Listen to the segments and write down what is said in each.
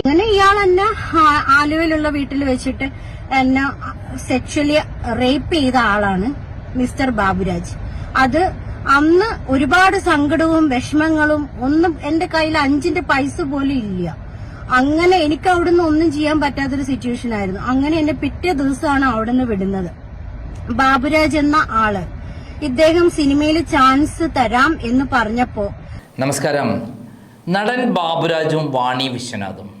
അങ്ങനെ ഇയാൾ എന്നെ ആലുവയിലുള്ള വീട്ടിൽ വെച്ചിട്ട് എന്നെ സെക്ഷലി റേപ്പ് ചെയ്ത ആളാണ് മിസ്റ്റർ ബാബുരാജ്. അത് അന്ന് ഒരുപാട് സങ്കടവും വിഷമങ്ങളും ഒന്നും എന്റെ കയ്യിൽ അഞ്ചിന്റെ പൈസ പോലും ഇല്ല. അങ്ങനെ എനിക്ക് അവിടുന്ന് ഒന്നും ചെയ്യാൻ പറ്റാത്തൊരു സിറ്റുവേഷൻ ആയിരുന്നു. അങ്ങനെ എന്നെ പിറ്റേ ദിവസമാണ് അവിടുന്ന് വിടുന്നത്. ബാബുരാജ് എന്ന ആൾ. ഇദ്ദേഹം സിനിമയിൽ ചാൻസ് തരാം എന്ന് പറഞ്ഞപ്പോ നമസ്കാരം. നടൻ ബാബുരാജും വാണി വിശ്വനാഥും.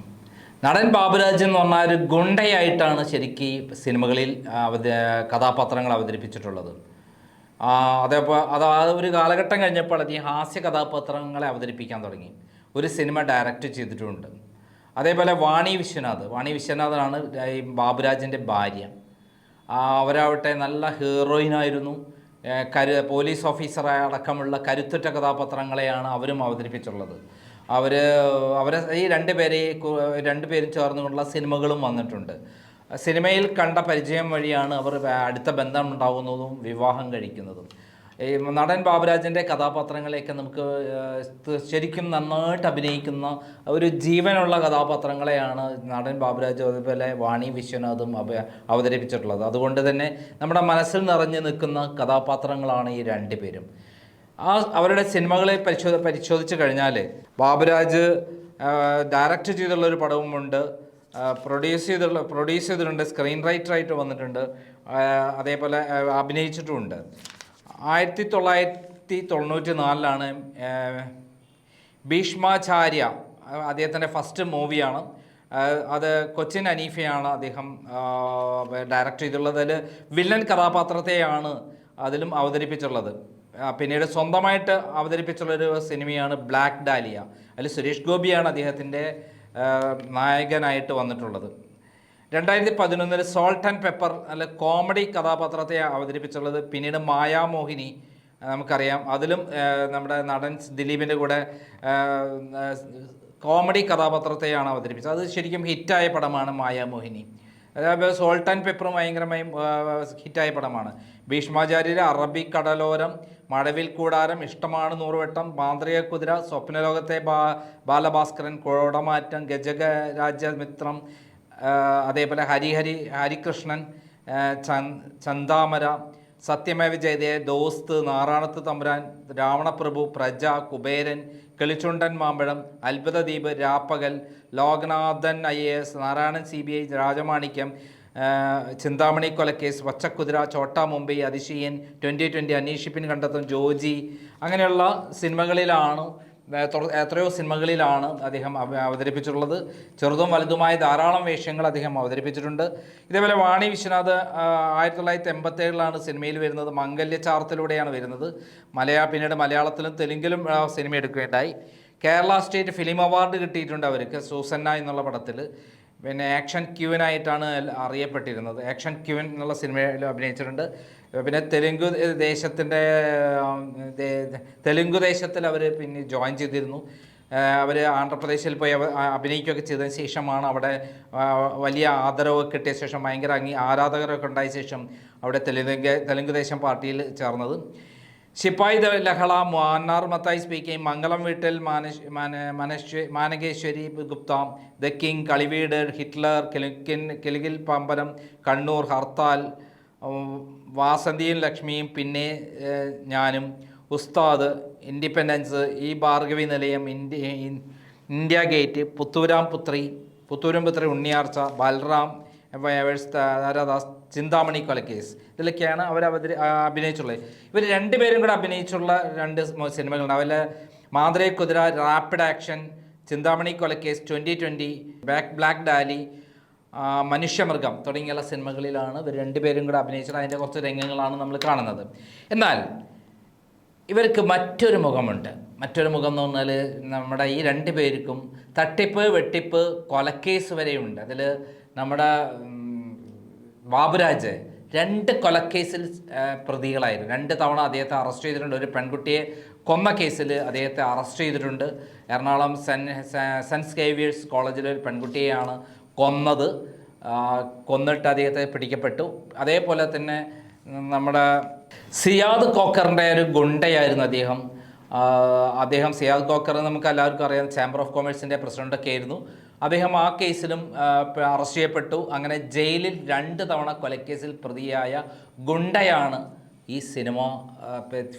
നടൻ ബാബുരാജ് എന്ന് പറഞ്ഞാൽ ഒരു ഗുണ്ടയായിട്ടാണ് ശരിക്കും ഈ സിനിമകളിൽ അവത കഥാപാത്രങ്ങൾ അവതരിപ്പിച്ചിട്ടുള്ളത്. അതേപോലെ അത് ആ ഒരു കാലഘട്ടം കഴിഞ്ഞപ്പോൾ ഈ ഹാസ്യ കഥാപാത്രങ്ങളെ അവതരിപ്പിക്കാൻ തുടങ്ങി. ഒരു സിനിമ ഡയറക്റ്റ് ചെയ്തിട്ടുമുണ്ട് അതേപോലെ വാണി വിശ്വനാഥ്. വാണി വിശ്വനാഥനാണ് ഈ ബാബുരാജിന്റെ ഭാര്യ. അവരവട്ടെ നല്ല ഹീറോയിനായിരുന്നു കരു പോലീസ് ഓഫീസറായ അടക്കമുള്ള കരുത്തുറ്റ കഥാപാത്രങ്ങളെയാണ് അവരും അവതരിപ്പിച്ചുള്ളത് അവർ അവരെ ഈ രണ്ട് പേരെ രണ്ട് പേരും ചേർന്നുകൊണ്ടുള്ള സിനിമകളും വന്നിട്ടുണ്ട്. സിനിമയിൽ കണ്ട പരിചയം വഴിയാണ് അവർ അടുത്ത ബന്ധം ഉണ്ടാകുന്നതും വിവാഹം കഴിക്കുന്നതും. ഈ നടൻ ബാബുരാജിന്റെ കഥാപാത്രങ്ങളെയൊക്കെ നമുക്ക് ശരിക്കും നന്നായിട്ട് അഭിനയിക്കുന്ന ഒരു ജീവനുള്ള കഥാപാത്രങ്ങളെയാണ് നടൻ ബാബുരാജ് അതുപോലെ വാണി വിശ്വനാഥും അവ അവതരിപ്പിച്ചിട്ടുള്ളത്. അതുകൊണ്ട് തന്നെ നമ്മുടെ മനസ്സിൽ നിറഞ്ഞു നിൽക്കുന്ന കഥാപാത്രങ്ങളാണ് ഈ രണ്ടുപേരും ആ അവരുടെ സിനിമകളെ പരിശോധ പരിശോധിച്ച് കഴിഞ്ഞാൽ ബാബുരാജ് ഡയറക്റ്റ് ചെയ്തുള്ള ഒരു പടവുമുണ്ട് പ്രൊഡ്യൂസ് ചെയ്തുള്ള പ്രൊഡ്യൂസ് ചെയ്തിട്ടുണ്ട് സ്ക്രീൻ റൈറ്റർ ആയിട്ട് വന്നിട്ടുണ്ട്. അതേപോലെ അഭിനയിച്ചിട്ടുമുണ്ട്. ആയിരത്തി തൊള്ളായിരത്തി തൊണ്ണൂറ്റി നാലിലാണ് ഭീഷ്മാചാര്യ അദ്ദേഹത്തിന്റെ ഫസ്റ്റ് മൂവിയാണ്. അത് കൊച്ചിൻ അനീഫയാണ് അദ്ദേഹം ഡയറക്റ്റ് ചെയ്തിട്ടുള്ളത്. അതിൽ വില്ലൻ കഥാപാത്രത്തെയാണ് അതിലും അവതരിപ്പിച്ചുള്ളത് പിന്നീട് സ്വന്തമായിട്ട് അവതരിപ്പിച്ചുള്ളൊരു സിനിമയാണ് ബ്ലാക്ക് ഡാലിയ. അതിൽ സുരേഷ് ഗോപിയാണ് അദ്ദേഹത്തിന്റെ നായകനായിട്ട് വന്നിട്ടുള്ളത്. രണ്ടായിരത്തി പതിനൊന്നിൽ സോൾട്ട് ആൻഡ് പെപ്പർ അല്ല കോമഡി കഥാപാത്രത്തെ അവതരിപ്പിച്ചുള്ളത്. പിന്നീട് മായാമോഹിനി നമുക്കറിയാം. അതിലും നമ്മുടെ നടൻ ദിലീപിന്റെ കൂടെ കോമഡി കഥാപാത്രത്തെയാണ് അവതരിപ്പിച്ചത്. അത് ശരിക്കും ഹിറ്റായ പടമാണ് മായാമോഹിനി അതായത് സോൾട്ട് ആൻഡ് പെപ്പറും ഭയങ്കരമായും ഹിറ്റായ പടമാണ്. ഭീഷ്മാചാര്യർ അറബി കടലോരം മടവിൽ കൂടാരം ഇഷ്ടമാണ് നൂറുവട്ടം. മാന്ത്രിക കുതിര സ്വപ്നലോകത്തെ ബാ ബാലഭാസ്കരൻ കോടമാറ്റം ഗജക രാജ്യമിത്രം അതേപോലെ ഹരിഹരി ഹരികൃഷ്ണൻ ചന്താമര സത്യമേവ ജയതേ ദോസ്ത് നാറാണത്ത് തമ്പുരാൻ രാവണപ്രഭു പ്രജ Kuberan Kilichundan Mampazham Athbhutha Dweep Rappakal Lokanathan I A S Narayanan C B I Rajamanikyam Chinthamani Kolacase വച്ചക്കുതിര Chotta Mumbai Athisayan twenty twenty Anveshippin Kandethum Joji. അങ്ങനെയുള്ള സിനിമകളിലാണ് എത്രയോ സിനിമകളിലാണ് അദ്ദേഹം അവതരിപ്പിച്ചിട്ടുള്ളത്. ചെറുതും വലുതുമായ ധാരാളം വേഷങ്ങൾ അദ്ദേഹം അവതരിപ്പിച്ചിട്ടുണ്ട്. ഇതേപോലെ വാണി വിശ്വനാഥ് ആയിരത്തി തൊള്ളായിരത്തി എൺപത്തി ഏഴിലാണ് സിനിമയിൽ വരുന്നത്. മംഗല്യ ചാർത്തിലൂടെയാണ് വരുന്നത്. മലയാ പിന്നീട് മലയാളത്തിലും തെലുങ്കിലും സിനിമ എടുക്കുകയുണ്ടായി. കേരള സ്റ്റേറ്റ് ഫിലിം അവാർഡ് കിട്ടിയിട്ടുണ്ട് അവർക്ക് സൂസന്ന എന്നുള്ള പടത്തിൽ പിന്നെ ആക്ഷൻ ക്യൂവിനായിട്ടാണ് അറിയപ്പെട്ടിരുന്നത്. ആക്ഷൻ ക്യൂൻ എന്നുള്ള സിനിമയിൽ അഭിനയിച്ചിട്ടുണ്ട്. പിന്നെ തെലുങ്ക് ദേശത്തിന്റെ തെലുങ്ക് ദേശത്തിൽ അവർ പിന്നെ ജോയിൻ ചെയ്തിരുന്നു. അവർ ആന്ധ്രാപ്രദേശിൽ പോയി അഭിനയിക്കുകയൊക്കെ ചെയ്തതിന് ശേഷമാണ് അവിടെ വലിയ ആദരവ് കിട്ടിയ ശേഷം ഭയങ്കര അംഗീ ആരാധകരൊക്കെ ഉണ്ടായ ശേഷം അവിടെ തെലുങ്ക് തെലുങ്ക് ദേശം പാർട്ടിയിൽ ചേർന്നത്. ശിപ്പായി ലഹള മാന്നാർ മത്തായി സ്പീക്കിംഗ് മംഗളം വീട്ടിൽ മാനശ് മാന മനശ്വ Manakeshwari Gupta the king Kaliveedu Hitler കിലുക്കിൻ കിലുകിൽ പമ്പനം കണ്ണൂർ ഹർത്താൽ വാസന്തിയും ലക്ഷ്മിയും പിന്നെ ഞാനും ഉസ്താദ് ഇൻഡിപെൻഡൻസ് ഈ ഭാർഗവി നിലയം India India gate പുത്തൂരാം Puthri Puthooram Puthri Unniyarcha Balram versus Tharadas Chinthamani Kolacase ഇതിലൊക്കെയാണ് അവർ അവതരി അഭിനയിച്ചുള്ളത്. ഇവർ രണ്ടുപേരും കൂടെ അഭിനയിച്ചുള്ള രണ്ട് സിനിമകളുണ്ട്. അവരിൽ മാന്ത്രിക കുതിര rapid action Chinthamani Kolacase twenty twenty back black ഡാലി മനുഷ്യമൃഗം തുടങ്ങിയുള്ള സിനിമകളിലാണ് ഇവർ രണ്ടുപേരും കൂടെ അഭിനയിച്ചത്. അതിന്റെ കുറച്ച് രംഗങ്ങളാണ് നമ്മൾ കാണുന്നത്. എന്നാൽ ഇവർക്ക് മറ്റൊരു മുഖമുണ്ട്. മറ്റൊരു മുഖം എന്ന് പറഞ്ഞാൽ നമ്മുടെ ഈ രണ്ട് പേർക്കും തട്ടിപ്പ് വെട്ടിപ്പ് കൊലക്കേസ് വരെയുണ്ട്. അതിൽ നമ്മുടെ ബാബുരാജ് രണ്ട് കൊലക്കേസിൽ പ്രതികളായിരുന്നു. രണ്ട് തവണ അദ്ദേഹത്തെ അറസ്റ്റ് ചെയ്തിട്ടുണ്ട്. ഒരു പെൺകുട്ടിയെ കൊമ്മ കേസിൽ അദ്ദേഹത്തെ അറസ്റ്റ് ചെയ്തിട്ടുണ്ട്. എറണാകുളം സെൻ സെൻസ് കേവിയേഴ്സ് കോളേജിലെ ഒരു പെൺകുട്ടിയെയാണ് കൊന്നത്. കൊന്നിട്ട് അദ്ദേഹത്തെ പിടിക്കപ്പെട്ടു. അതേപോലെ തന്നെ നമ്മുടെ സിയാദ് കോക്കറിന്റെ ഒരു ഗുണ്ടയായിരുന്നു അദ്ദേഹം. അദ്ദേഹം സിയാദ് കോക്കർ നമുക്ക് എല്ലാവർക്കും അറിയാം. ചേംബർ ഓഫ് കൊമേഴ്സിന്റെ പ്രസിഡന്റൊക്കെ ആയിരുന്നു. അദ്ദേഹം ആ കേസിലും അറസ്റ്റ് ചെയ്യപ്പെട്ടു. അങ്ങനെ ജയിലിൽ രണ്ട് തവണ കൊലക്കേസിൽ പ്രതിയായ ഗുണ്ടയാണ് ഈ സിനിമ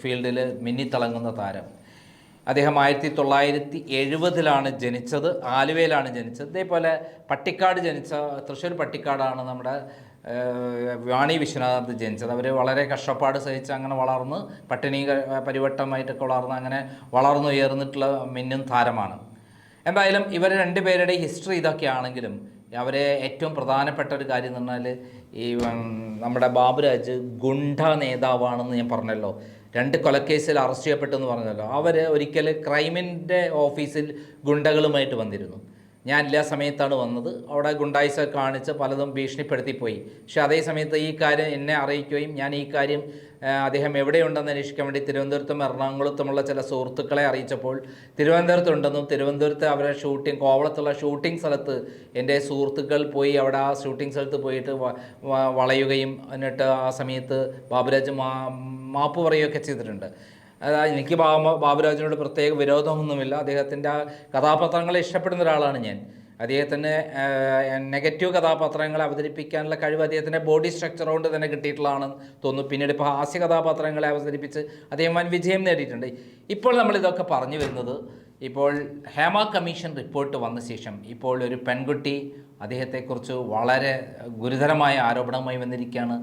ഫീൽഡിൽ മിന്നിത്തിളങ്ങുന്ന താരം. അദ്ദേഹം ആയിരത്തി തൊള്ളായിരത്തി എഴുപതിലാണ് ജനിച്ചത്. ആലുവയിലാണ് ജനിച്ചത്. ഇതേപോലെ പട്ടിക്കാട് ജനിച്ച തൃശ്ശൂർ പട്ടിക്കാടാണ് നമ്മുടെ വാണി വിശ്വനാഥ് ജനിച്ചത്. അവർ വളരെ കഷ്ടപ്പാട് സഹിച്ച് അങ്ങനെ വളർന്ന് പട്ടിണി പരിവട്ടമായിട്ടൊക്കെ വളർന്ന് അങ്ങനെ വളർന്നുയർന്നിട്ടുള്ള മിന്നും താരമാണ്. എന്തായാലും ഇവർ രണ്ടുപേരുടെ ഹിസ്റ്ററി ഇതൊക്കെ ആണെങ്കിലും അവരെ ഏറ്റവും പ്രധാനപ്പെട്ട ഒരു കാര്യം എന്ന് പറഞ്ഞാൽ ഈ നമ്മുടെ ബാബുരാജ് ഗുണ്ട നേതാവാണെന്ന് ഞാൻ പറഞ്ഞല്ലോ. രണ്ട് കൊലക്കേസിൽ അറസ്റ്റ് ചെയ്യപ്പെട്ടു എന്ന് പറഞ്ഞല്ലോ. അവർ ഒരിക്കൽ ക്രൈമിന്റെ ഓഫീസിൽ ഗുണ്ടകളുമായിട്ട് വന്നിരുന്നു. ഞാൻ എല്ലാ സമയത്താണ് വന്നത്. അവിടെ ഗുണ്ടായിസ കാണിച്ച് പലതും ഭീഷണിപ്പെടുത്തിപ്പോയി. പക്ഷേ അതേ സമയത്ത് ഈ കാര്യം എന്നെ അറിയിക്കുകയും ഞാൻ ഈ കാര്യം അദ്ദേഹം എവിടെയുണ്ടെന്ന് അന്വേഷിക്കാൻ വേണ്ടി തിരുവനന്തപുരത്തും എറണാകുളത്തുമുള്ള ചില സുഹൃത്തുക്കളെ അറിയിച്ചപ്പോൾ തിരുവനന്തപുരത്തുണ്ടെന്നും തിരുവനന്തപുരത്ത് അവരുടെ ഷൂട്ടിംഗ് കോവളത്തുള്ള ഷൂട്ടിംഗ് സ്ഥലത്ത് എന്റെ സുഹൃത്തുക്കൾ പോയി അവിടെ ആ ഷൂട്ടിംഗ് സ്ഥലത്ത് പോയിട്ട് വളയുകയും എന്നിട്ട് ആ സമയത്ത് ബാബുരാജ് മാപ്പ് പറയുകയൊക്കെ ചെയ്തിട്ടുണ്ട്. അതായത് എനിക്ക് ബാബ ബാബുരാജിനോട് പ്രത്യേക വിരോധമൊന്നുമില്ല. അദ്ദേഹത്തിന്റെ ആ കഥാപാത്രങ്ങളെ ഇഷ്ടപ്പെടുന്ന ഒരാളാണ് ഞാൻ. അദ്ദേഹത്തിന് നെഗറ്റീവ് കഥാപാത്രങ്ങളെ അവതരിപ്പിക്കാനുള്ള കഴിവ് അദ്ദേഹത്തിന്റെ ബോഡി സ്ട്രക്ചർ കൊണ്ട് തന്നെ കിട്ടിയിട്ടുള്ളതാണെന്ന് തോന്നുന്നു. പിന്നീട് ഇപ്പോൾ ഹാസ്യ കഥാപാത്രങ്ങളെ അവതരിപ്പിച്ച് അദ്ദേഹം വൻ വിജയം നേടിയിട്ടുണ്ട്. ഇപ്പോൾ നമ്മൾ ഇതൊക്കെ പറഞ്ഞു വരുന്നത് ഇപ്പോൾ ഹേമ കമ്മീഷൻ റിപ്പോർട്ട് വന്ന ശേഷം ഇപ്പോൾ ഒരു പെൺകുട്ടി അദ്ദേഹത്തെക്കുറിച്ച് വളരെ ഗുരുതരമായ ആരോപണവുമായി വന്നിരിക്കുകയാണ്.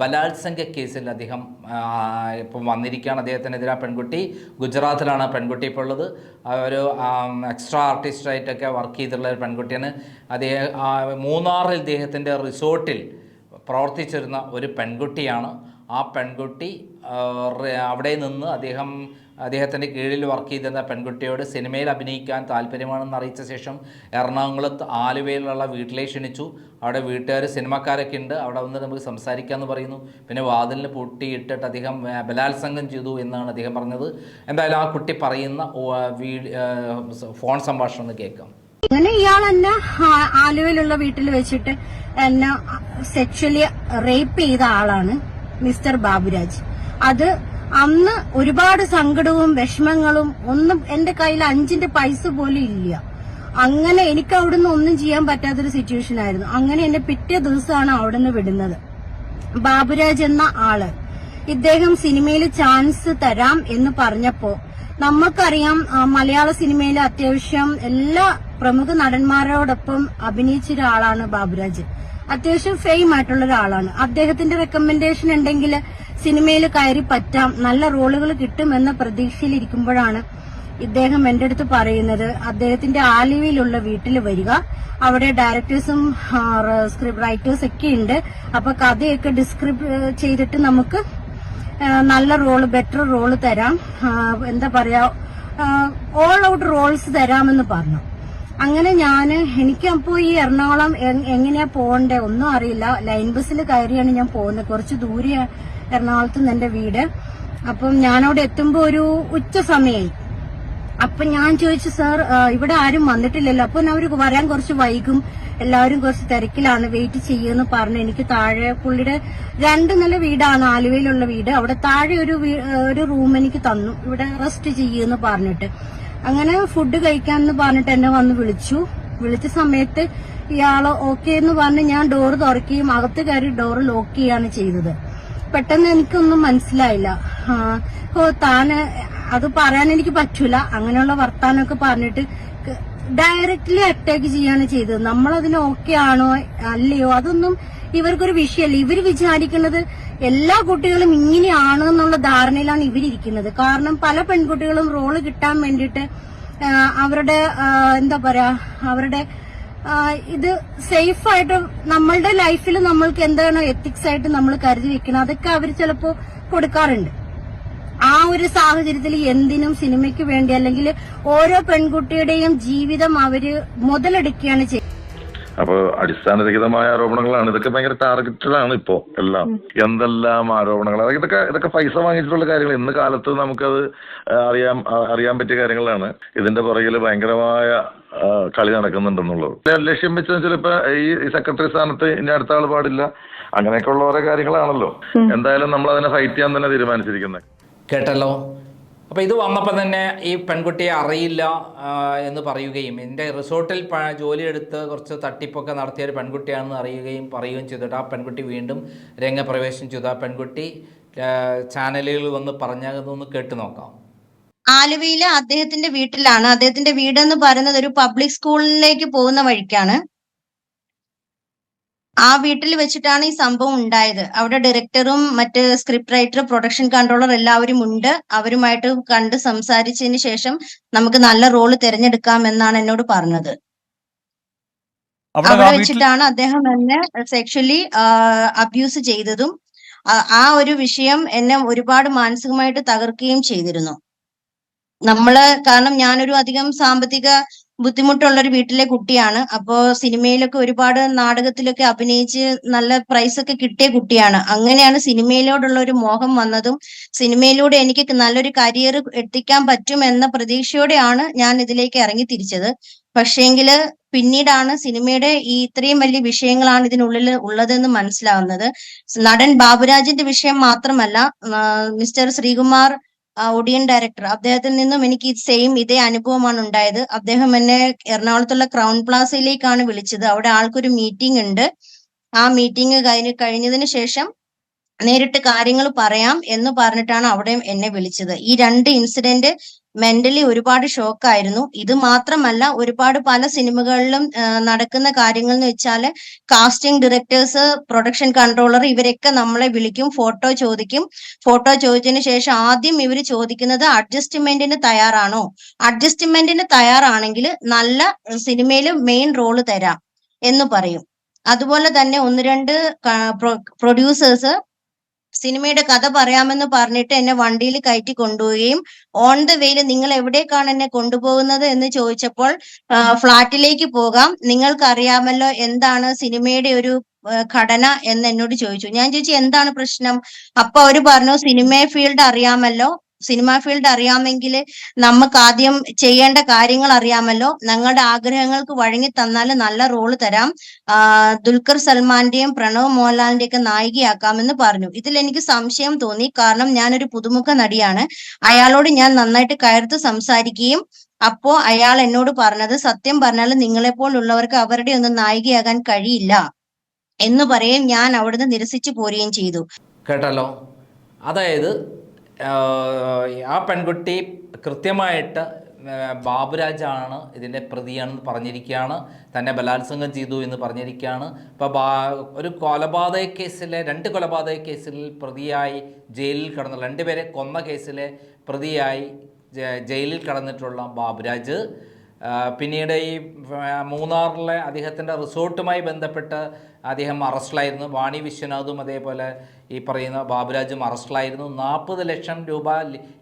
ബലാത്സംഗ കേസിൽ അദ്ദേഹം ഇപ്പം വന്നിരിക്കുകയാണ് അദ്ദേഹത്തിനെതിരെ പെൺകുട്ടി. ഗുജറാത്തിലാണ് പെൺകുട്ടി ഇപ്പോൾ ഉള്ളത്. ഒരു എക്സ്ട്രാ ആർട്ടിസ്റ്റായിട്ടൊക്കെ വർക്ക് ചെയ്തിട്ടുള്ള ഒരു പെൺകുട്ടിയാണ്. അദ്ദേഹം മൂന്നാറിൽ ഇദ്ദേഹത്തിന്റെ റിസോർട്ടിൽ പ്രവർത്തിച്ചിരുന്ന ഒരു പെൺകുട്ടിയാണ്. ആ പെൺകുട്ടി അവിടെ നിന്ന് അദ്ദേഹം അദ്ദേഹത്തിന്റെ കീഴിൽ വർക്ക് ചെയ്തിരുന്ന പെൺകുട്ടിയോട് സിനിമയിൽ അഭിനയിക്കാൻ താല്പര്യമാണെന്ന് അറിയിച്ച ശേഷം എറണാകുളത്ത് ആലുവയിലുള്ള വീട്ടിലേക്ക് ക്ഷണിച്ചു. അവിടെ വീട്ടുകാർ സിനിമക്കാരൊക്കെ ഉണ്ട്. അവിടെ വന്ന് നമുക്ക് സംസാരിക്കാമെന്ന് പറയുന്നു. പിന്നെ വാതിലിന് പൊട്ടിയിട്ടിട്ട് അദ്ദേഹം ബലാത്സംഗം ചെയ്തു എന്നാണ് അദ്ദേഹം പറഞ്ഞത്. എന്തായാലും ആ കുട്ടി പറയുന്ന ഫോൺ സംഭാഷണം കേൾക്കാം. അങ്ങനെ ഇയാൾ എന്നെ ആലുവയിലുള്ള വീട്ടിൽ വെച്ചിട്ട് എന്നെ സെക്ഷലി റേപ്പ് ചെയ്ത ആളാണ് മിസ്റ്റർ ബാബുരാജ്. അത് അന്ന് ഒരുപാട് സങ്കടവും വിഷമങ്ങളും ഒന്നും എന്റെ കയ്യിൽ അഞ്ചിന്റെ പൈസ പോലും ഇല്ല. അങ്ങനെ എനിക്ക് അവിടുന്ന് ഒന്നും ചെയ്യാൻ പറ്റാത്തൊരു സിറ്റുവേഷൻ ആയിരുന്നു. അങ്ങനെ എന്നെ പിറ്റേ ദിവസമാണ് അവിടുന്ന് വിടുന്നത്. ബാബുരാജ് എന്ന ആൾ ഇദ്ദേഹം സിനിമയിൽ ചാൻസ് തരാം എന്ന് പറഞ്ഞപ്പോ നമുക്കറിയാം മലയാള സിനിമയിൽ അത്യാവശ്യം എല്ലാ പ്രമുഖ നടന്മാരോടൊപ്പം അഭിനയിച്ച ഒരാളാണ് ബാബുരാജ്. അത്യാവശ്യം ഫെയിം ആയിട്ടുള്ള ഒരാളാണ് അദ്ദേഹത്തിന്റെ റെക്കമെൻഡേഷൻ ഉണ്ടെങ്കിൽ സിനിമയിൽ കയറി പറ്റാം നല്ല റോളുകൾ കിട്ടുമെന്ന പ്രതീക്ഷയിലിരിക്കുമ്പോഴാണ് ഇദ്ദേഹം എന്റെ അടുത്ത് പറയുന്നത്. അദ്ദേഹത്തിന്റെ ആലുവയിലുള്ള വീട്ടിൽ വരിക. അവിടെ ഡയറക്ടേഴ്സും സ്ക്രിപ്റ്റ് റൈറ്റേഴ്സ് ഒക്കെ ഉണ്ട്. അപ്പൊ കഥയൊക്കെ ഡിസ്ക്രിപ്റ്റ് ചെയ്തിട്ട് നമുക്ക് നല്ല റോൾ ബെറ്റർ റോൾ തരാം. എന്താ പറയാ ഓൾ ഔട്ട് റോൾസ് തരാമെന്ന് പറഞ്ഞു. അങ്ങനെ ഞാൻ എനിക്ക് അപ്പോൾ ഈ എറണാകുളം എങ്ങനെയാ പോകണ്ടേ ഒന്നും അറിയില്ല. ലൈൻ ബസ്സിൽ കയറിയാണ് ഞാൻ പോകുന്നത്. കുറച്ച് ദൂരെ എറണാകുളത്ത് നിന്ന് എന്റെ വീട്. അപ്പം ഞാനവിടെ എത്തുമ്പോ ഒരു ഉച്ച സമയമായി അപ്പൊ ഞാൻ ചോദിച്ചു സാർ ഇവിടെ ആരും വന്നിട്ടില്ലല്ലോ. അപ്പൊ അവർ വരാൻ കുറച്ച് വൈകും. എല്ലാവരും കുറച്ച് തിരക്കിലാണ്. വെയിറ്റ് ചെയ്യുമെന്ന് പറഞ്ഞു. എനിക്ക് താഴെ പുള്ളിയുടെ രണ്ട് നല്ല വീടാണ് ആലുവയിലുള്ള വീട്. അവിടെ താഴെ ഒരു ഒരു റൂം എനിക്ക് തന്നു. ഇവിടെ റെസ്റ്റ് ചെയ്യുമെന്ന് പറഞ്ഞിട്ട്. അങ്ങനെ ഫുഡ് കഴിക്കാമെന്ന് പറഞ്ഞിട്ട് എന്നെ വന്ന് വിളിച്ചു. വിളിച്ച സമയത്ത് ഇയാൾ ഓക്കെ എന്ന് പറഞ്ഞ് ഞാൻ ഡോറ് തുറക്കുകയും അകത്ത് കയറി ഡോറ് ലോക്ക് ചെയ്യാണ് ചെയ്തത്. പെട്ടെന്ന് എനിക്കൊന്നും മനസ്സിലായില്ല. ഓ താന് അത് പറയാൻ എനിക്ക് പറ്റൂല. അങ്ങനെയുള്ള വർത്താനൊക്കെ പറഞ്ഞിട്ട് ഡയറക്റ്റ്ലി അറ്റാക്ക് ചെയ്യാണ് ചെയ്തത്. നമ്മൾ അതിന് ഓക്കെ ആണോ അല്ലയോ അതൊന്നും ഇവർക്കൊരു വിഷയമല്ല ഇവർ വിചാരിക്കുന്നത് എല്ലാ കുട്ടികളും ഇങ്ങനെയാണ് എന്നുള്ള ധാരണയിലാണ് ഇവരിക്കുന്നത് കാരണം പല പെൺകുട്ടികളും റോൾ കിട്ടാൻ വേണ്ടിയിട്ട് അവരുടെ എന്താ പറയാ അവരുടെ ഇത് സേഫ് ആയിട്ട് നമ്മളുടെ ലൈഫിൽ നമ്മൾക്ക് എന്താണ് എത്തിക്സ് ആയിട്ട് നമ്മൾ കരുതി വെക്കണം അതൊക്കെ അവർ ചിലപ്പോ കൊടുക്കാറുണ്ട്. ആ ഒരു സാഹചര്യത്തിൽ എന്തിനും സിനിമയ്ക്ക് വേണ്ടി അല്ലെങ്കിൽ ഓരോ പെൺകുട്ടിയുടെയും ജീവിതം അവർ മുതലെടുക്കുകയാണ് ചെയ്യുന്നത് അപ്പൊ അടിസ്ഥാനരഹിതമായ ആരോപണങ്ങളാണ്. ഇതൊക്കെ ഭയങ്കര ടാർഗറ്റഡാണ് ആണ് ഇപ്പോ എല്ലാം. എന്തെല്ലാം ആരോപണങ്ങൾ? അതായത് ഇതൊക്കെ ഇതൊക്കെ പൈസ വാങ്ങിച്ചിട്ടുള്ള കാര്യങ്ങൾ. ഇന്ന് കാലത്ത് നമുക്കത് അറിയാൻ അറിയാൻ പറ്റിയ കാര്യങ്ങളാണ്. ഇതിന്റെ പുറകിൽ ഭയങ്കരമായ കളി നടക്കുന്നുണ്ടെന്നുള്ളത്. ലക്ഷ്യം വെച്ചാൽ ചിലപ്പോ ഈ സെക്രട്ടറി സ്ഥാനത്ത് ഇനി അടുത്ത ആൾ പാടില്ല. അങ്ങനെയൊക്കെ ഉള്ള ഓരോ കാര്യങ്ങളാണല്ലോ. എന്തായാലും നമ്മൾ അതിനെ ഫൈറ്റ് ചെയ്യാൻ തന്നെ തീരുമാനിച്ചിരിക്കുന്നത് കേട്ടല്ലോ. അപ്പോൾ ഇത് വന്നപ്പോൾ തന്നെ ഈ പെൺകുട്ടിയെ അറിയില്ല എന്ന് പറയുകയും എന്റെ റിസോർട്ടിൽ ജോലിയെടുത്ത് കുറച്ച് തട്ടിപ്പൊക്കെ നടത്തിയ ഒരു പെൺകുട്ടിയാണെന്ന് അറിയുകയും പറയുകയും ചെയ്തിട്ട് ആ പെൺകുട്ടി വീണ്ടും രംഗപ്രവേശം ചെയ്തു. ആ പെൺകുട്ടി ചാനലുകൾ വന്ന് പറഞ്ഞതൊന്ന് കേട്ട് നോക്കാം. ആലുവയിലെ അദ്ദേഹത്തിന്റെ വീട്ടിലാണ്. അദ്ദേഹത്തിന്റെ വീടെന്ന് പറയുന്നത് ഒരു പബ്ലിക് സ്കൂളിലേക്ക് പോകുന്ന വഴിക്കാണ്. ആ വീട്ടിൽ വെച്ചിട്ടാണ് ഈ സംഭവം ഉണ്ടായത്. അവിടെ ഡയറക്ടറും മറ്റ് സ്ക്രിപ്റ്റ് റൈറ്റർ പ്രൊഡക്ഷൻ കൺട്രോളർ എല്ലാവരും ഉണ്ട്. അവരുമായിട്ട് കണ്ട് സംസാരിച്ചതിന് ശേഷം നമുക്ക് നല്ല റോൾ തിരഞ്ഞെടുക്കാം എന്നാണ് എന്നോട് പറഞ്ഞത്. അവിടെ വെച്ചിട്ടാണ് അദ്ദേഹം എന്നെ സെക്ഷലി അബ്യൂസ് ചെയ്തതും ആ ഒരു വിഷയം എന്നെ ഒരുപാട് മാനസികമായിട്ട് തകർക്കുകയും ചെയ്തിരുന്നു. നമ്മൾ കാരണം ഞാനൊരു അധികം സാമ്പത്തിക ബുദ്ധിമുട്ടുള്ള ഒരു വീട്ടിലെ കുട്ടിയാണ്. അപ്പോ സിനിമയിലൊക്കെ ഒരുപാട് നാടകത്തിലൊക്കെ അഭിനയിച്ച് നല്ല പ്രൈസ് ഒക്കെ കിട്ടിയ കുട്ടിയാണ്. അങ്ങനെയാണ് സിനിമയിലോടുള്ള ഒരു മോഹം വന്നതും സിനിമയിലൂടെ എനിക്ക് നല്ലൊരു കരിയർ എത്തിക്കാൻ പറ്റും എന്ന പ്രതീക്ഷയോടെയാണ് ഞാൻ ഇതിലേക്ക് ഇറങ്ങി തിരിച്ചത്. പക്ഷേങ്കിൽ പിന്നീടാണ് സിനിമയുടെ ഈ ഇത്രയും വലിയ വിഷയങ്ങളാണ് ഇതിനുള്ളിൽ ഉള്ളതെന്ന് മനസ്സിലാവുന്നത്. നടൻ ബാബുരാജിന്റെ വിഷയം മാത്രമല്ല മിസ്റ്റർ ശ്രീകുമാർ ആ, ഒടിയൻ ഡയറക്ടർ അദ്ദേഹത്തിൽ നിന്നും എനിക്ക് സെയിം ഇതേ അനുഭവമാണ് ഉണ്ടായത്. അദ്ദേഹം എന്നെ എറണാകുളത്തുള്ള ക്രൗൺ പ്ലാസയിലേക്കാണ് വിളിച്ചത്. അവിടെ ആൾക്കൊരു മീറ്റിംഗ് ഉണ്ട്. ആ മീറ്റിംഗ് കഴിഞ്ഞ് കഴിഞ്ഞതിന് ശേഷം നേരിട്ട് കാര്യങ്ങൾ പറയാം എന്ന് പറഞ്ഞിട്ടാണ് അവിടെയും എന്നെ വിളിച്ചത്. ഈ രണ്ട് ഇൻസിഡന്റ് മെന്റലി ഒരുപാട് ഷോക്കായിരുന്നു ഇത് മാത്രമല്ല ഒരുപാട് പല സിനിമകളിലും നടക്കുന്ന കാര്യങ്ങൾ എന്ന് വെച്ചാൽ കാസ്റ്റിംഗ് ഡയറക്ടേഴ്സ് പ്രൊഡക്ഷൻ കൺട്രോളർ ഇവരൊക്കെ നമ്മളെ വിളിക്കും ഫോട്ടോ ചോദിക്കും. ഫോട്ടോ ചോദിച്ചതിന് ശേഷം ആദ്യം ഇവർ ചോദിക്കുന്നത് അഡ്ജസ്റ്റ്മെന്റിന് തയ്യാറാണോ? അഡ്ജസ്റ്റ്മെന്റിന് തയ്യാറാണെങ്കിൽ നല്ല സിനിമയിൽ മെയിൻ റോൾ തരാം എന്ന് പറയും. അതുപോലെ തന്നെ ഒന്ന് രണ്ട് പ്രൊഡ്യൂസേഴ്സ് സിനിമയുടെ കഥ പറയാമെന്ന് പറഞ്ഞിട്ട് എന്നെ വണ്ടിയിൽ കയറ്റി കൊണ്ടുപോവുകയും ഓൺ ദ വേയിൽ നിങ്ങൾ എവിടേക്കാണ് എന്നെ കൊണ്ടുപോകുന്നത് എന്ന് ചോദിച്ചപ്പോൾ ഫ്ലാറ്റിലേക്ക് പോകാം. നിങ്ങൾക്കറിയാമല്ലോ എന്താണ് സിനിമയുടെ ഒരു ഘടന എന്ന് എന്നോട് ചോദിച്ചു. ഞാൻ ചോദിച്ചു എന്താണ് പ്രശ്നം? അപ്പൊ അവർ പറഞ്ഞു സിനിമ ഫീൽഡ് അറിയാമല്ലോ. സിനിമ ഫീൽഡ് അറിയാമെങ്കിൽ നമുക്ക് ആദ്യം ചെയ്യേണ്ട കാര്യങ്ങൾ അറിയാമല്ലോ. ഞങ്ങളുടെ ആഗ്രഹങ്ങൾക്ക് വഴങ്ങി തന്നാൽ നല്ല റോൾ തരാം. ദുൽഖർ സൽമാന്റെയും പ്രണവ് മോഹൻലാലിന്റെയും ഒക്കെ നായികയാക്കാമെന്ന് പറഞ്ഞു. ഇതിൽ എനിക്ക് സംശയം തോന്നി. കാരണം ഞാനൊരു പുതുമുഖ നടിയാണ്. അയാളോട് ഞാൻ നന്നായിട്ട് കയർത്ത് സംസാരിക്കുകയും അപ്പോ അയാൾ എന്നോട് പറഞ്ഞത് സത്യം പറഞ്ഞാൽ നിങ്ങളെപ്പോലുള്ളവർക്ക് അവരുടെ ഒന്നും നായികയാകാൻ കഴിയില്ല എന്ന് പറയും. ഞാൻ അവിടുന്ന് നിരസിച്ചു പോരുകയും ചെയ്തു. കേട്ടല്ലോ. അതായത് ആ പെൺകുട്ടി കൃത്യമായിട്ട് ബാബുരാജാണ് ഇതിന്റെ പ്രതിയാണെന്ന് പറഞ്ഞിരിക്കുകയാണ്. തന്നെ ബലാത്സംഗം ചെയ്തു എന്ന് പറഞ്ഞിരിക്കുകയാണ്. ഇപ്പോൾ ബാ ഒരു കൊലപാതക കേസിലെ രണ്ട് കൊലപാതക കേസിൽ പ്രതിയായി ജയിലിൽ കടന്ന രണ്ടുപേരെ കൊന്ന കേസിലെ പ്രതിയായി ജയിലിൽ കടന്നിട്ടുള്ള ബാബുരാജ്. പിന്നീട് ഈ മൂന്നാറിലെ അദ്ദേഹത്തിന്റെ റിസോർട്ടുമായി ബന്ധപ്പെട്ട് അദ്ദേഹം അറസ്റ്റിലായിരുന്നു. വാണി വിശ്വനാഥും അതേപോലെ ഈ പറയുന്ന ബാബുരാജും അറസ്റ്റിലായിരുന്നു. നാൽപ്പത് ലക്ഷം രൂപ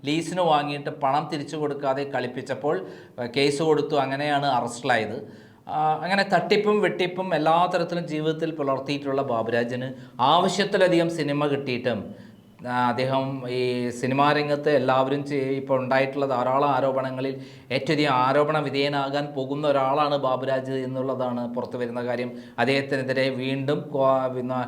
ലീസിന് വാങ്ങിയിട്ട് പണം തിരിച്ചു കൊടുക്കാതെ കളിപ്പിച്ചപ്പോൾ കേസ് കൊടുത്തു. അങ്ങനെയാണ് അറസ്റ്റിലായത്. അങ്ങനെ തട്ടിപ്പും വെട്ടിപ്പും എല്ലാ തരത്തിലും ജീവിതത്തിൽ പുലർത്തിയിട്ടുള്ള ബാബുരാജിന് ആവശ്യത്തിലധികം സിനിമ കിട്ടിയിട്ടും അദ്ദേഹം ഈ സിനിമാ രംഗത്ത് എല്ലാവരും ഇപ്പോൾ ഉണ്ടായിട്ടുള്ള ധാരാളം ആരോപണങ്ങളിൽ ഏറ്റവും ആരോപണ വിധേയനാകാൻ പോകുന്ന ഒരാളാണ് ബാബുരാജ് എന്നുള്ളതാണ് പുറത്തു വരുന്ന കാര്യം. അദ്ദേഹത്തിനെതിരെ വീണ്ടും പിന്നെ,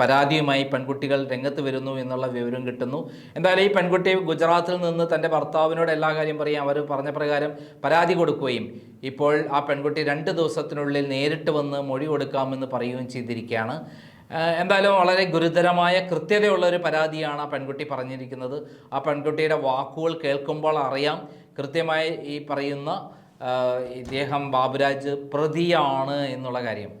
പരാതിയുമായി പെൺകുട്ടികൾ രംഗത്ത് വരുന്നു എന്നുള്ള വിവരം കിട്ടുന്നു. എന്തായാലും ഈ പെൺകുട്ടി ഗുജറാത്തിൽ നിന്ന് തന്റെ ഭർത്താവിനോട് എല്ലാ കാര്യം പറയും. അവർ പറഞ്ഞ പ്രകാരം പരാതി കൊടുക്കുകയും ഇപ്പോൾ ആ പെൺകുട്ടി രണ്ട് ദിവസത്തിനുള്ളിൽ നേരിട്ട് വന്ന് മൊഴി കൊടുക്കാമെന്ന് പറയുകയും ചെയ്തിരിക്കുകയാണ്. എന്തായാലും വളരെ ഗുരുതരമായ കൃത്യതയുള്ള ഒരു പരാതിയാണ് ആ പെൺകുട്ടി പറഞ്ഞിരിക്കുന്നത്. ആ പെൺകുട്ടിയുടെ വാക്കുകൾ കേൾക്കുമ്പോൾ അറിയാം. കൃത്യമായി ഈ പറയുന്ന ഇദ്ദേഹം ബാബുരാജ് പ്രതിയാണ് എന്നുള്ള കാര്യം.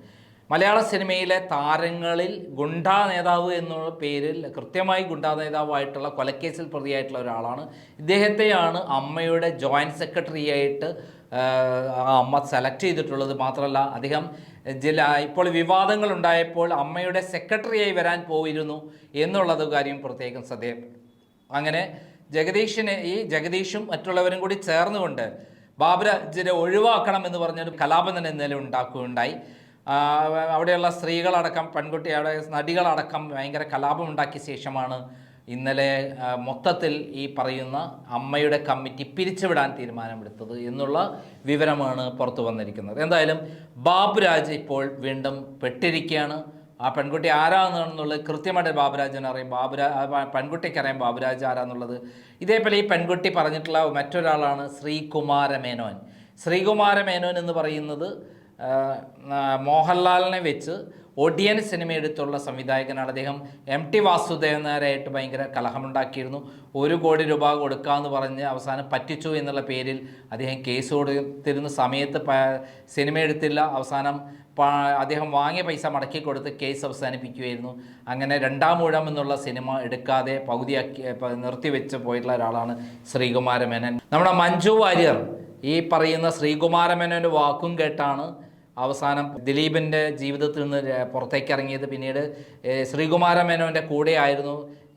മലയാള സിനിമയിലെ താരങ്ങളിൽ ഗുണ്ടാ നേതാവ് എന്നുള്ള പേരിൽ കൃത്യമായി ഗുണ്ടാ നേതാവായിട്ടുള്ള കൊലക്കേസിൽ പ്രതിയായിട്ടുള്ള ഒരാളാണ്. ഇദ്ദേഹത്തെയാണ് അമ്മയുടെ ജോയിന്റ് സെക്രട്ടറി ആയിട്ട് ആഹ്, ആ അമ്മ സെലക്ട് ചെയ്തിട്ടുള്ളത് മാത്രമല്ല അദ്ദേഹം ജില്ല ഇപ്പോൾ വിവാദങ്ങൾ ഉണ്ടായപ്പോൾ അമ്മയുടെ സെക്രട്ടറിയായി വരാൻ പോയിരുന്നു എന്നുള്ളത് കാര്യം പ്രത്യേകം ശ്രദ്ധേയം അങ്ങനെ ജഗദീഷിനെ ഈ ജഗദീഷും മറ്റുള്ളവരും കൂടി ചേർന്നുകൊണ്ട് ബാബുരാജിനെ ഒഴിവാക്കണം എന്ന് പറഞ്ഞൊരു കലാപം തന്നെ ഇന്നലെ ഉണ്ടാക്കുകയുണ്ടായി. അവിടെയുള്ള സ്ത്രീകളടക്കം പെൺകുട്ടി അവിടെ നടികളടക്കം ഭയങ്കര കലാപം ഉണ്ടാക്കിയ ശേഷമാണ് ഇന്നലെ മൊത്തത്തിൽ ഈ പറയുന്ന അമ്മയുടെ കമ്മിറ്റി പിരിച്ചുവിടാൻ തീരുമാനമെടുത്തത് എന്നുള്ള വിവരമാണ് പുറത്തു വന്നിരിക്കുന്നത്. എന്തായാലും ബാബുരാജ് ഇപ്പോൾ വീണ്ടും പെട്ടിരിക്കുകയാണ്. ആ പെൺകുട്ടി ആരാണെന്നുള്ളത് കൃത്യമായിട്ട് ബാബുരാജിന് അറിയാം. ബാബുരാ പെൺകുട്ടിക്ക് അറിയാം ബാബുരാജ് ആരാന്നുള്ളത്. ഇതേപോലെ ഈ പെൺകുട്ടി പറഞ്ഞിട്ടുള്ള മറ്റൊരാളാണ് ശ്രീകുമാര മേനോൻ ശ്രീകുമാര മേനോൻ എന്ന് പറയുന്നത് മോഹൻലാലിനെ വെച്ച് ഒഡിയൻ സിനിമ എടുത്തുള്ള സംവിധായകനാണ് അദ്ദേഹം. എം ടി വാസുദേവൻ നായരായിട്ട് ഭയങ്കര കലഹമുണ്ടാക്കിയിരുന്നു. ഒരു കോടി രൂപ കൊടുക്കാമെന്ന് പറഞ്ഞ് അവസാനം പറ്റിച്ചു എന്നുള്ള പേരിൽ അദ്ദേഹം കേസ് കൊടുത്തിരുന്ന സമയത്ത് സിനിമ എടുത്തില്ല. അവസാനം അദ്ദേഹം വാങ്ങിയ പൈസ മടക്കി കൊടുത്ത് കേസ് അവസാനിപ്പിക്കുകയായിരുന്നു. അങ്ങനെ രണ്ടാം ഊഴം എന്നുള്ള സിനിമ എടുക്കാതെ പകുതിയാക്കി നിർത്തിവെച്ച് പോയിട്ടുള്ള ഒരാളാണ് ശ്രീകുമാര മേനൻ നമ്മുടെ മഞ്ജു വാര്യർ ഈ പറയുന്ന ശ്രീകുമാര മേനോന്റെ വാക്കും കേട്ടാണ് അവസാനം ദിലീപിന്റെ ജീവിതത്തിൽ നിന്ന് പുറത്തേക്ക് ഇറങ്ങിയത് പിന്നീട് ശ്രീകുമാര മേനോന്റെ കൂടെ ആയിരുന്നു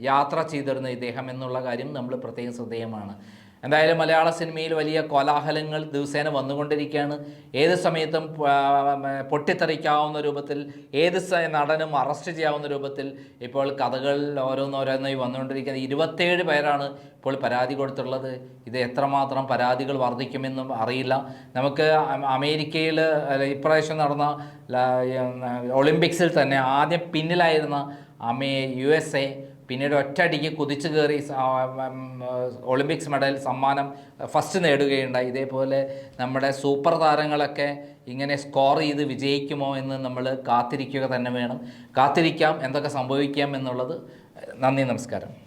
യാത്ര ചെയ്തിരുന്നത് ഇദ്ദേഹം എന്നുള്ള കാര്യം നമ്മൾ പ്രത്യേകം ശ്രദ്ധേയമാണ്. എന്തായാലും മലയാള സിനിമയിൽ വലിയ കോലാഹലങ്ങൾ ദിവസേന വന്നുകൊണ്ടിരിക്കുകയാണ്. ഏത് സമയത്തും പൊട്ടിത്തെറിക്കാവുന്ന രൂപത്തിൽ ഏത് നടനും അറസ്റ്റ് ചെയ്യാവുന്ന രൂപത്തിൽ ഇപ്പോൾ കഥകൾ ഓരോന്നോരോന്നായി വന്നുകൊണ്ടിരിക്കുന്നത് ഇരുപത്തേഴ് പേരാണ് ഇപ്പോൾ പരാതി കൊടുത്തുള്ളത് ഇത് എത്രമാത്രം പരാതികൾ വർദ്ധിക്കുമെന്നും അറിയില്ല. നമുക്ക് അമേരിക്കയിൽ ഇപ്രാവശ്യം നടന്ന ഒളിമ്പിക്സിൽ തന്നെ ആദ്യം പിന്നിലായിരുന്ന അമേ യു എസ് എ പിന്നീട് ഒറ്റയടിക്ക് കുതിച്ചു കയറി ഒളിമ്പിക്സ് മെഡൽ സമ്മാനം ഫസ്റ്റ് നേടുകയുണ്ടായി. ഇതേപോലെ നമ്മുടെ സൂപ്പർ താരങ്ങളൊക്കെ ഇങ്ങനെ സ്കോർ ചെയ്ത് വിജയിക്കുമോ എന്ന് നമ്മൾ കാത്തിരിക്കുക തന്നെ വേണം. കാത്തിരിക്കാം എന്തൊക്കെ സംഭവിക്കാം എന്നുള്ളത്. നന്ദി നമസ്കാരം.